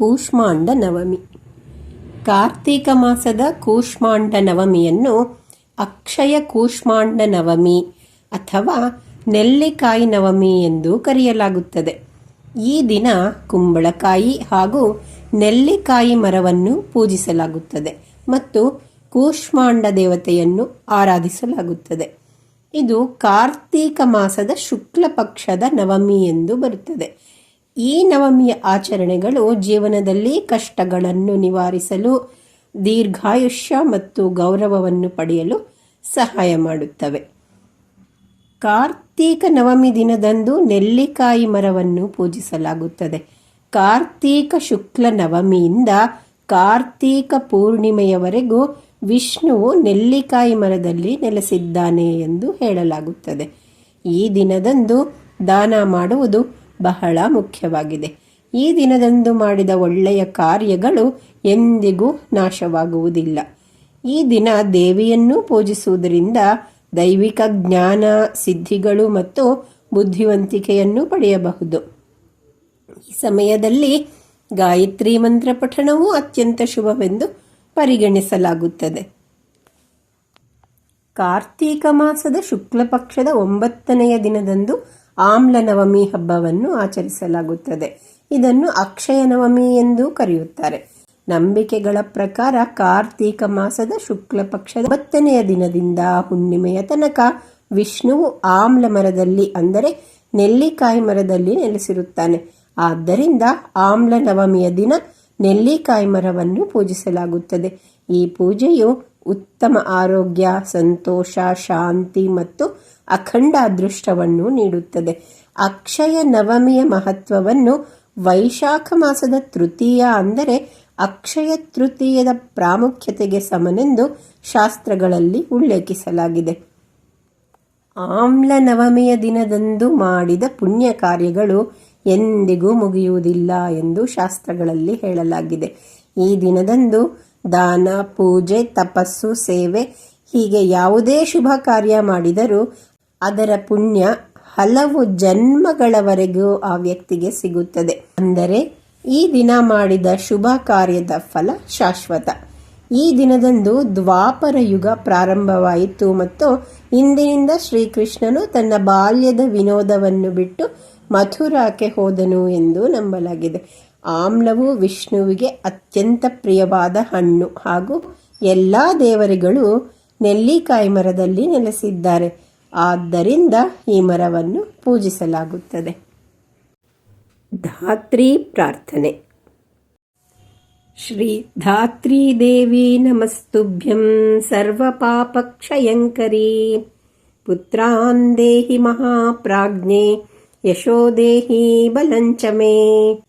ಕೂಷ್ಮಾಂಡ ನವಮಿ ಕಾರ್ತೀಕ ಮಾಸದ ಕೂಷ್ಮಾಂಡ ನವಮಿಯನ್ನು ಅಕ್ಷಯ ಕೂಷ್ಮಾಂಡ ನವಮಿ ಅಥವಾ ನೆಲ್ಲಿಕಾಯಿ ನವಮಿ ಎಂದು ಕರೆಯಲಾಗುತ್ತದೆ. ಈ ದಿನ ಕುಂಬಳಕಾಯಿ ಹಾಗೂ ನೆಲ್ಲಿಕಾಯಿ ಮರವನ್ನು ಪೂಜಿಸಲಾಗುತ್ತದೆ ಮತ್ತು ಕೂಷ್ಮಾಂಡ ದೇವತೆಯನ್ನು ಆರಾಧಿಸಲಾಗುತ್ತದೆ. ಇದು ಕಾರ್ತೀಕ ಮಾಸದ ಶುಕ್ಲ ಪಕ್ಷದ ನವಮಿ ಎಂದು ಬರುತ್ತದೆ. ಈ ನವಮಿಯ ಆಚರಣೆಗಳು ಜೀವನದಲ್ಲಿ ಕಷ್ಟಗಳನ್ನು ನಿವಾರಿಸಲು, ದೀರ್ಘಾಯುಷ್ಯ ಮತ್ತು ಗೌರವವನ್ನು ಪಡೆಯಲು ಸಹಾಯ ಮಾಡುತ್ತವೆ. ಕಾರ್ತೀಕ ನವಮಿ ದಿನದಂದು ನೆಲ್ಲಿಕಾಯಿ ಮರವನ್ನು ಪೂಜಿಸಲಾಗುತ್ತದೆ. ಕಾರ್ತೀಕ ಶುಕ್ಲ ನವಮಿಯಿಂದ ಕಾರ್ತೀಕ ಪೂರ್ಣಿಮೆಯವರೆಗೂ ವಿಷ್ಣುವು ನೆಲ್ಲಿಕಾಯಿ ಮರದಲ್ಲಿ ನೆಲೆಸಿದ್ದಾನೆ ಎಂದು ಹೇಳಲಾಗುತ್ತದೆ. ಈ ದಿನದಂದು ದಾನ ಮಾಡುವುದು ಬಹಳ ಮುಖ್ಯವಾಗಿದೆ. ಈ ದಿನದಂದು ಮಾಡಿದ ಒಳ್ಳೆಯ ಕಾರ್ಯಗಳು ಎಂದಿಗೂ ನಾಶವಾಗುವುದಿಲ್ಲ. ಈ ದಿನ ದೇವಿಯನ್ನು ಪೂಜಿಸುವುದರಿಂದ ದೈವಿಕ ಜ್ಞಾನ, ಸಿದ್ಧಿಗಳು ಮತ್ತು ಬುದ್ಧಿವಂತಿಕೆಯನ್ನು ಪಡೆಯಬಹುದು. ಈ ಸಮಯದಲ್ಲಿ ಗಾಯತ್ರಿ ಮಂತ್ರ ಪಠಣವು ಅತ್ಯಂತ ಶುಭವೆಂದು ಪರಿಗಣಿಸಲಾಗುತ್ತದೆ. ಕಾರ್ತೀಕ ಮಾಸದ ಶುಕ್ಲ ಪಕ್ಷದ ಒಂಬತ್ತನೆಯ ದಿನದಂದು ಆಮ್ಲ ನವಮಿ ಹಬ್ಬವನ್ನು ಆಚರಿಸಲಾಗುತ್ತದೆ. ಇದನ್ನು ಅಕ್ಷಯ ನವಮಿ ಎಂದು ಕರೆಯುತ್ತಾರೆ. ನಂಬಿಕೆಗಳ ಪ್ರಕಾರ ಕಾರ್ತೀಕ ಮಾಸದ ಶುಕ್ಲ ಪಕ್ಷದ ಒಂಬತ್ತನೆಯ ದಿನದಿಂದ ಹುಣ್ಣಿಮೆಯ ತನಕ ವಿಷ್ಣುವು ಆಮ್ಲ ಮರದಲ್ಲಿ ಅಂದರೆ ನೆಲ್ಲಿಕಾಯಿ ಮರದಲ್ಲಿ ನೆಲೆಸಿರುತ್ತಾನೆ. ಆದ್ದರಿಂದ ಆಮ್ಲ ನವಮಿಯ ದಿನ ನೆಲ್ಲಿಕಾಯಿ ಮರವನ್ನು ಪೂಜಿಸಲಾಗುತ್ತದೆ. ಈ ಪೂಜೆಯು ಉತ್ತಮ ಆರೋಗ್ಯ, ಸಂತೋಷ, ಶಾಂತಿ ಮತ್ತು ಅಖಂಡ ಅದೃಷ್ಟವನ್ನು ನೀಡುತ್ತದೆ. ಅಕ್ಷಯ ನವಮಿಯ ಮಹತ್ವವನ್ನು ವೈಶಾಖ ಮಾಸದ ತೃತೀಯ ಅಂದರೆ ಅಕ್ಷಯ ತೃತೀಯದ ಪ್ರಾಮುಖ್ಯತೆಗೆ ಸಮನೆಂದು ಶಾಸ್ತ್ರಗಳಲ್ಲಿ ಉಲ್ಲೇಖಿಸಲಾಗಿದೆ. ಆಮ್ಲ ನವಮಿಯ ದಿನದಂದು ಮಾಡಿದ ಪುಣ್ಯ ಕಾರ್ಯಗಳು ಎಂದಿಗೂ ಮುಗಿಯುವುದಿಲ್ಲ ಎಂದು ಶಾಸ್ತ್ರಗಳಲ್ಲಿ ಹೇಳಲಾಗಿದೆ. ಈ ದಿನದಂದು ದಾನ, ಪೂಜೆ, ತಪಸ್ಸು, ಸೇವೆ, ಹೀಗೆ ಯಾವುದೇ ಶುಭ ಕಾರ್ಯ ಮಾಡಿದರೂ ಅದರ ಪುಣ್ಯ ಹಲವು ಜನ್ಮಗಳವರೆಗೂ ಆ ವ್ಯಕ್ತಿಗೆ ಸಿಗುತ್ತದೆ. ಅಂದರೆ ಈ ದಿನ ಮಾಡಿದ ಶುಭ ಕಾರ್ಯದ ಫಲ ಶಾಶ್ವತ. ಈ ದಿನದಂದು ದ್ವಾಪರ ಯುಗ ಪ್ರಾರಂಭವಾಯಿತು ಮತ್ತು ಇಂದಿನಿಂದ ಶ್ರೀಕೃಷ್ಣನು ತನ್ನ ಬಾಲ್ಯದ ವಿನೋದವನ್ನು ಬಿಟ್ಟು ಮಥುರಾಕ್ಕೆ ಹೋದನು ಎಂದು ನಂಬಲಾಗಿದೆ. ಆಮ್ಲವು ವಿಷ್ಣುವಿಗೆ ಅತ್ಯಂತ ಪ್ರಿಯವಾದ ಹಣ್ಣು. ಹಾಗೂ ಎಲ್ಲ ದೇವರುಗಳು ನೆಲ್ಲಿಕಾಯಿ ಮರದಲ್ಲಿ ನೆಲೆಸಿದ್ದಾರೆ. ಆದ್ದರಿಂದ ಈ ಮರವನ್ನು ಪೂಜಿಸಲಾಗುತ್ತದೆ. ಧಾತ್ರಿ ಪ್ರಾರ್ಥನೆ. ಶ್ರೀ ಧಾತ್ರಿ ದೇವಿ ನಮಸ್ತುಭ್ಯಂ ಸರ್ವಪಾಪಕ್ಷಯಂಕರಿ ಪುತ್ರಾನ್ ದೇಹಿ ಮಹಾಪ್ರಾಜ್ಞೆ. ಯಶೋ ದೇಹಿ ಬಲಂಚ ಮೇ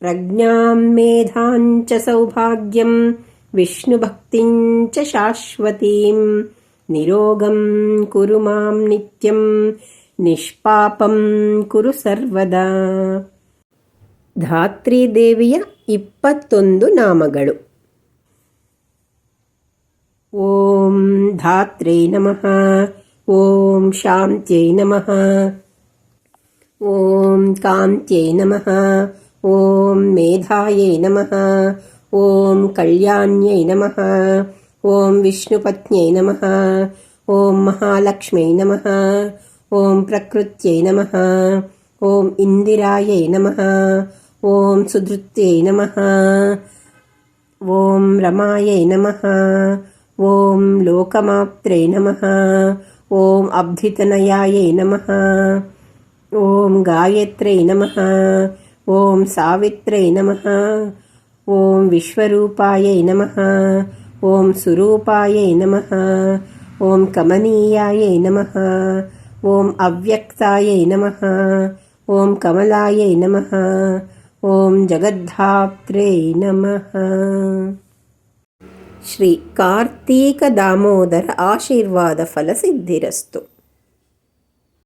ಪ್ರಜ್ಞಾಂ ಮೇಧಾಂಚ ಸೌಭಾಗ್ಯಂ ವಿಷ್ಣುಭಕ್ತಿಂಚ ಶಾಶ್ವತೀಂ ನಿರೋಗಂ ಕುರು ಮಾಂ ನಿತ್ಯಂ ನಿಷ್ಪಾಪಂ ಕುರು ಸರ್ವದಾ ಧಾತ್ರಿ ದೇವಿಯ ಇಪ್ಪತ್ತೊಂದು ನಾಮಗಳು ಓಂ ಧಾತ್ರಿ ನಮಃ ಓಂ ಶಾಂತ್ಯೈ ನಮಃ ॐ कान्त्यै नमः ॐ मेधायै नमः ॐ कल्याण्यै नमः ॐ विष्णुपत्न्यै नमः ॐ महालक्ष्म्यै नमः ॐ प्रकृत्यै नमः ॐ इन्दिरायै नमः ॐ सुधृत्यै नमः ॐ रमायै नमः ॐ लोकमात्रे नमः ॐ अब्धितनयायै नमः ॐ गायत्र्यै नमः। ॐ सावित्र्यै नमः। ॐ विश्वरूपायै नमः। ॐ सुरूपायै नमः। ॐ कमनीयायै नमः। ॐ अव्यक्तायै नमः। ॐ कमलायै नमः। ॐ जगद्धात्र्यै नमः। श्रीकार्तीकदामोदर आशीर्वादफलसिद्धिरस्तु।